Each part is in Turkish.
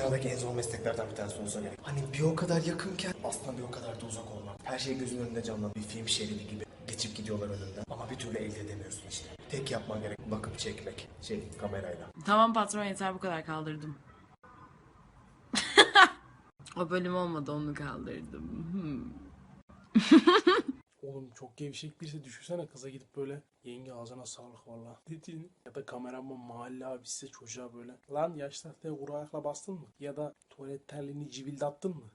dünyadaki en zor mesleklerden bir tanesi olsa gerek. Hani bir o kadar yakınken aslında bir o kadar da uzak olmak. Her şey gözün önünde canlı bir film şeridi gibi geçip gidiyorlar önünden. Ama bir türlü elde edemiyorsun işte. Tek yapman gerek bakıp çekmek. Şey kamerayla. Tamam patron yeter bu kadar kaldırdım. o bölüm olmadı onu kaldırdım. Hmm. Oğlum çok gevşek birisi düşünsene kıza gidip böyle yenge ağzına sağlık valla dediğini. Ya da kameraman mahalle abisi çocuğa böyle. Lan yaş tahtaya kuru ayakla bastın mı? Ya da tuvalet terliğini civildattın mı?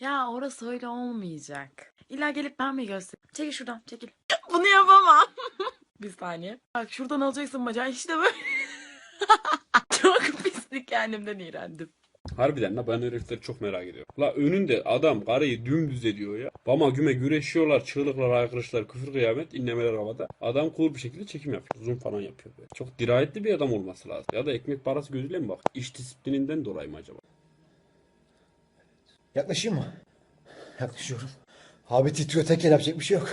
Ya orası öyle olmayacak. İlla gelip ben mi göstereyim? Çekil şuradan çekil. Bunu yapamam. bir saniye. Bak şuradan alacaksın bacağı işte böyle. Çok pislik kendimden iğrendim. Harbiden la ben herifleri çok merak ediyorum. La önünde adam karıyı dümdüz ediyor ya. Bama güme güreşiyorlar. Çığlıklar, aykırışlar, küfür kıyamet, inlemeler havada. Adam cool bir şekilde çekim yapıyor. Zoom falan yapıyor. Böyle. Çok dirayetli bir adam olması lazım. Ya da ekmek parası gözüyle mi bak? İş disiplininden dolayı mı acaba? Yaklaşayım mı? Yaklaşıyorum. Abi titriyor tek el yapacak bir şey yok.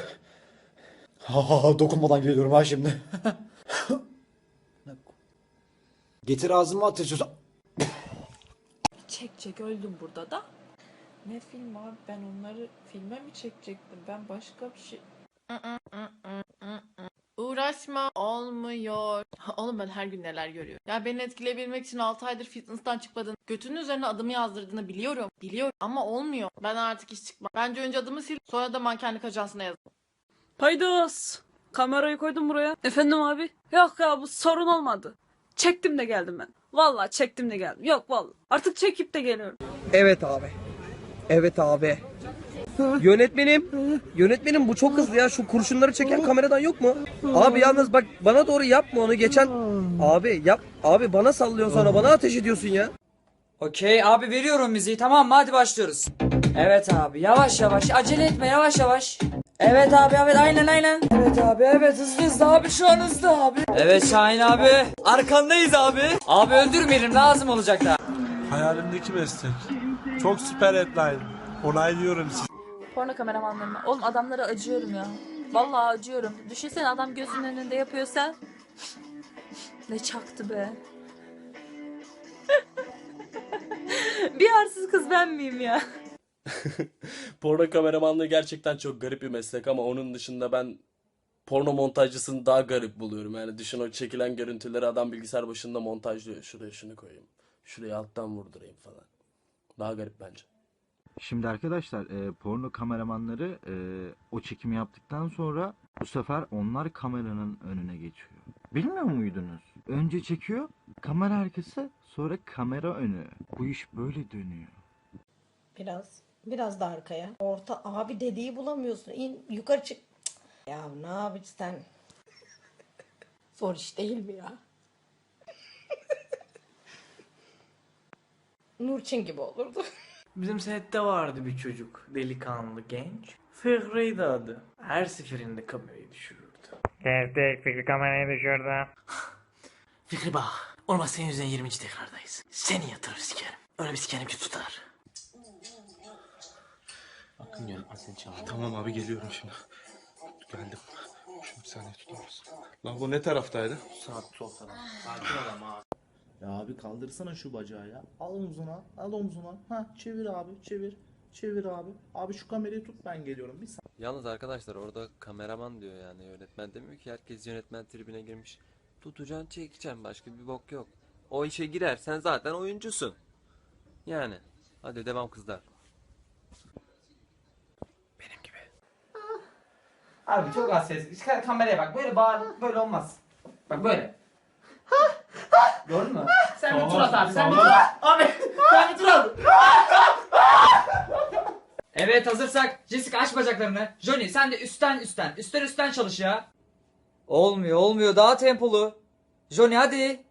Ha ha ha dokunmadan geliyorum ha şimdi. Getir ağzıma atıyorsun. Çek çek öldüm burada da. Ne film abi ben onları filme mi çekecektim? Ben başka bir şey... Uğraşma olmuyor. Oğlum ben her gün neler görüyorum. Ya beni etkileyebilmek için 6 aydır fitness'tan çıkmadın. Götünün üzerine adımı yazdırdığını biliyorum. Biliyorum ama olmuyor. Ben artık hiç çıkmam. Bence önce adımı sil sonra da mankenlik ajansına yaz. Paydos. Kamerayı koydum buraya. Efendim abi? Yok ya bu sorun olmadı. Çektim de geldim ben. Vallahi çektim de geldim. Yok vallahi. Artık çekip de geliyorum. Evet abi. Evet abi. Yönetmenim. Yönetmenim bu çok hızlı ya. Şu kurşunları çeken kameradan yok mu? Abi yalnız bak bana doğru yapma onu. Geçen abi yap. Abi bana sallıyorsun sonra bana ateş ediyorsun ya. Okey abi veriyorum müziği tamam mı hadi başlıyoruz. Evet abi yavaş yavaş acele etme yavaş yavaş. Evet abi evet aynen aynen. Evet abi evet hızlı hızlı abi şu an hızlı abi. Evet Şahin abi arkandayız abi. Abi öldürmeyelim lazım olacak da. Hayalimdeki meslek. Çok süper headline. Onaylıyorum sizi. Porno kameramanlarına. Oğlum adamlara acıyorum ya. Vallahi acıyorum. Düşünsene adam gözünün önünde yapıyorsa. Ne çaktı be. bir arsız kız ben miyim ya? Porno kameramanlığı gerçekten çok garip bir meslek ama onun dışında ben porno montajcısını daha garip buluyorum. Yani düşün o çekilen görüntüleri adam bilgisayar başında montajlıyor. Şuraya şunu koyayım. Şuraya alttan vurdurayım falan. Daha garip bence. Şimdi arkadaşlar e, porno kameramanları e, o çekimi yaptıktan sonra bu sefer onlar kameranın önüne geçiyor. Bilmiyor muydunuz? Önce çekiyor, kamera arkası, sonra kamera önü. Bu iş böyle dönüyor. Biraz. Biraz da arkaya. Orta abi dediği bulamıyorsun. İn yukarı çık. Cık. Ya ne yapacaksın sen? Zor iş değil mi ya? Nurçin gibi olurdu. Bizim sette vardı bir çocuk delikanlı genç. Fihri'ydi adı. Her seferinde kamerayı düşürürdü. Tek fikri kamerayı düşürdü. Fikri bak. Olmaz senin yüzünden 20. tekrardayız. Seni yatırır sikerim. Öyle bir sikerim ki tutar. Gel Asil çağır. Tamam abi geliyorum şimdi. Geldim. Şu bir saniye tutar mısın? Lan bu ne taraftaydı? Saat sol taraf. Ya abi kaldırsana şu bacağı ya. Al omzuna, al omzuna. Ha çevir abi, çevir. Çevir abi. Abi şu kamerayı tut ben geliyorum. Bir Yalnız arkadaşlar orada kameraman diyor yani yönetmen demiyor ki herkes yönetmen tribine girmiş. Tutacaksın çekeceksin başka bir bok yok. O işe girersen zaten oyuncusun. Yani. Hadi devam kızlar. Benim gibi. Abi çok az ses. Çıkar kameraya bak. Böyle bağır. Böyle olmaz. Bak böyle. Gördün mü? Sen bir tur at abi. Sen bir tur at. Abi sen bir tur at. Evet hazırsak Jessica aç bacaklarını. Johnny sen de üstten üstten. Üstten üstten çalış ya. Olmuyor olmuyor daha tempolu. Johnny hadi.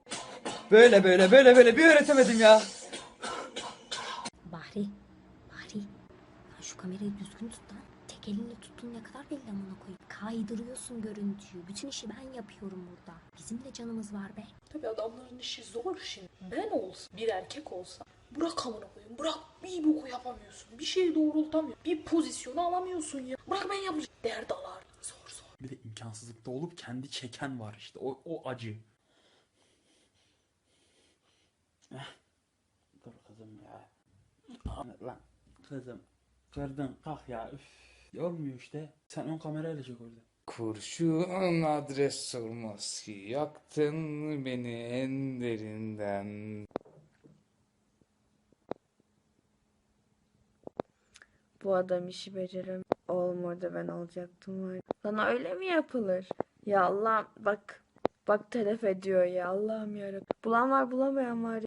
Böyle böyle böyle böyle bir öğretemedim ya. Bahri. Bahri. Şu kamerayı düzgün tut lan. Tek elinle ne kadar belli amına koyayım. Kaydırıyorsun görüntüyü. Bütün işi ben yapıyorum burada. Bizim de canımız var be. Tabii adamların işi zor şimdi. Ben olsam, bir erkek olsam. Bırak amına koyayım. Bırak bir boku yapamıyorsun. Bir şey doğrultamıyorsun. Bir pozisyonu alamıyorsun ya. Bırak ben yapacağım. Dert alar. Zor zor. Bir de imkansızlıkta olup kendi çeken var işte. O, o acı. Eh. Dur. Lan kızım kırdın kalk ya üf. Olmuyor işte. Sen ön kamerayla çek orada. Kurşun adres sormaz ki yaktın beni en derinden. Bu adam işi becerem. Olmadı ben olacaktım var. Sana öyle mi yapılır? Ya Allah bak. Bak telef ediyor ya Allah'ım yarabbim. Bulan var bulamayan var.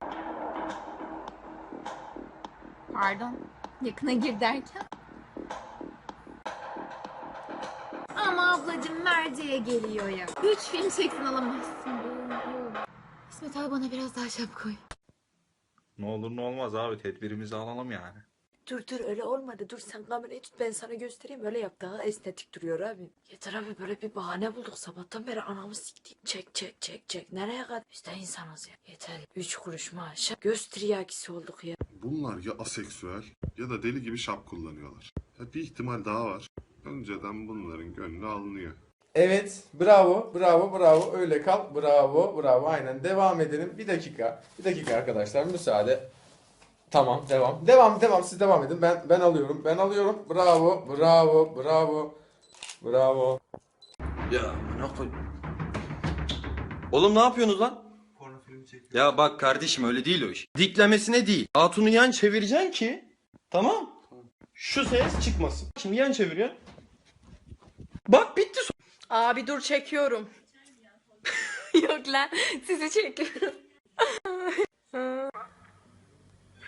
Pardon. Yakına gir derken. Ablacım merceğe geliyor ya. Üç film çeksin alamazsın. İsmet abi bana biraz daha şap koy. Ne olur ne olmaz abi tedbirimizi alalım yani. Dur dur öyle olmadı. Dur sen kamerayı tut ben sana göstereyim. Öyle yap daha estetik duruyor abi. Yeter abi böyle bir bahane bulduk. Sabahtan beri anamı siktik. Çek çek çek çek. Nereye kadar? Biz de insanız ya. Yeter. Üç kuruş maaş. Göz olduk ya. Bunlar ya aseksüel ya da deli gibi şap kullanıyorlar. Ya bir ihtimal daha var. Önceden bunların gönlü alınıyor. Evet, bravo, bravo, bravo. Öyle kal. Bravo, bravo. Aynen. Devam edelim. Bir dakika. Bir dakika arkadaşlar. Müsaade. Tamam, devam. Devam, devam. Siz devam edin. Ben ben alıyorum. Ben alıyorum. Bravo, bravo, bravo. Bravo. Ya ne. Oğlum ne yapıyorsunuz lan? Porno filmi çekiyor. Ya bak kardeşim öyle değil o iş. Diklemesine değil. Hatunu yan çevireceksin ki. Tamam. Şu ses çıkmasın. Şimdi yan çeviriyorsun. Bak bitti. Abi dur çekiyorum. Yok lan sizi çekiyorum.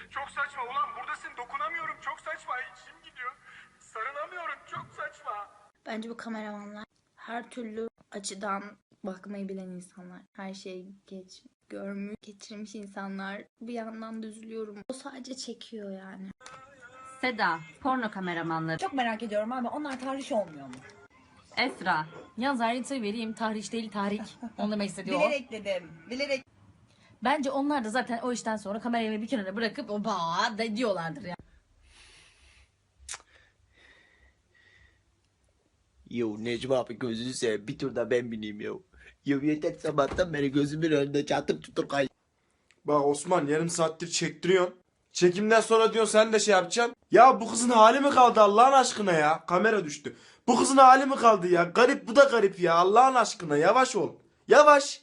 Çok saçma ulan buradasın dokunamıyorum çok saçma içim gidiyor. Sarılamıyorum çok saçma. Bence bu kameramanlar her türlü açıdan bakmayı bilen insanlar. Her şeyi geç görmüş, geçirmiş insanlar. Bir yandan da üzülüyorum. O sadece çekiyor yani. Seda, porno kameramanları. Çok merak ediyorum abi. Onlar tarih olmuyor mu? Esra, yalnız ayrıntıyı vereyim. Tarih değil tarih. Onu demek istediği o. Bilerek dedim. Bilerek. Bence onlar da zaten o işten sonra kamerayı bir kenara bırakıp o ba da diyorlardır ya. Yo Necmi abi gözünü seveyim bir tur da ben bineyim yo. Yo yeter sabahtan beri gözümün önünde çatır çutur kay. Bak Osman yarım saattir çektiriyorsun. Çekimden sonra diyorsun sen de şey yapacaksın. Ya bu kızın hali mi kaldı Allah'ın aşkına ya? Kamera düştü. Bu kızın hali mi kaldı ya? Garip bu da garip ya Allah'ın aşkına yavaş ol. Yavaş.